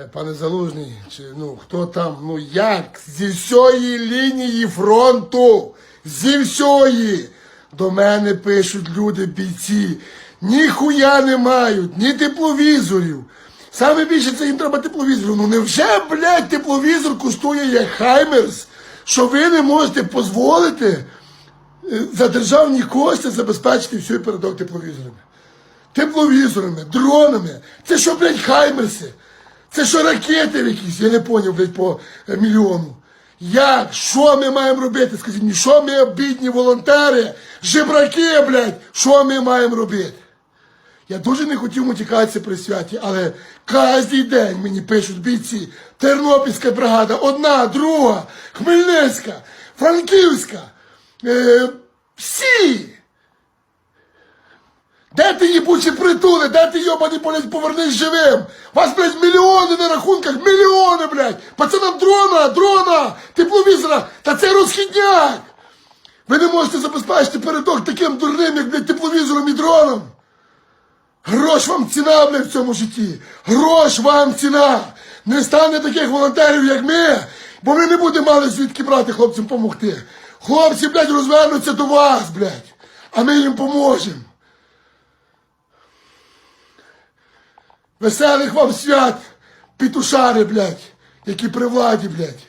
Е, Пане Залужний, чи ну хто там, ну як? Зі всієї лінії фронту, зі всієї до мене пишуть люди бійці. Ніхуя не мають, ні тепловізорів. Саме більше це їм треба тепловізорів. Ну невже, блядь, тепловізор коштує як Хаймерс, що ви не можете дозволити е, за державні кошти забезпечити всю передок тепловізорами? тепловізорами, дронами. Це що, блядь, хаймерси? Це що ракети якісь? Я не поняв, блядь, по е, мільйону. Як? Що ми маємо робити? Скажіть мені, що ми, бідні волонтери, жебраки, блядь, що ми маємо робити? Я дуже не хотів мотикатися при святі, але кожен день мені пишуть бійці. Тернопільська бригада, одна, друга, Хмельницька, Франківська. Е, всі. Де ти їбучі притули? Де ти йобаний, блядь, повернись живим? Вас, блядь, мільйони на рахунках, мільйони, блядь! Пацанам дрона, дрона, тепловізора, та це розхідняк! Ви не можете забезпечити передок таким дурним, як, блядь, тепловізором і дроном. Грош вам ціна, блядь, в цьому житті. Грош вам ціна. Не стане таких волонтерів, як ми, бо ви не будете мали звідки брати хлопцям допомогти. Хлопці, блядь, розвернуться до вас, блядь, а ми їм поможемо. Веселих вам свят, петушари, блядь, які при владі, блядь.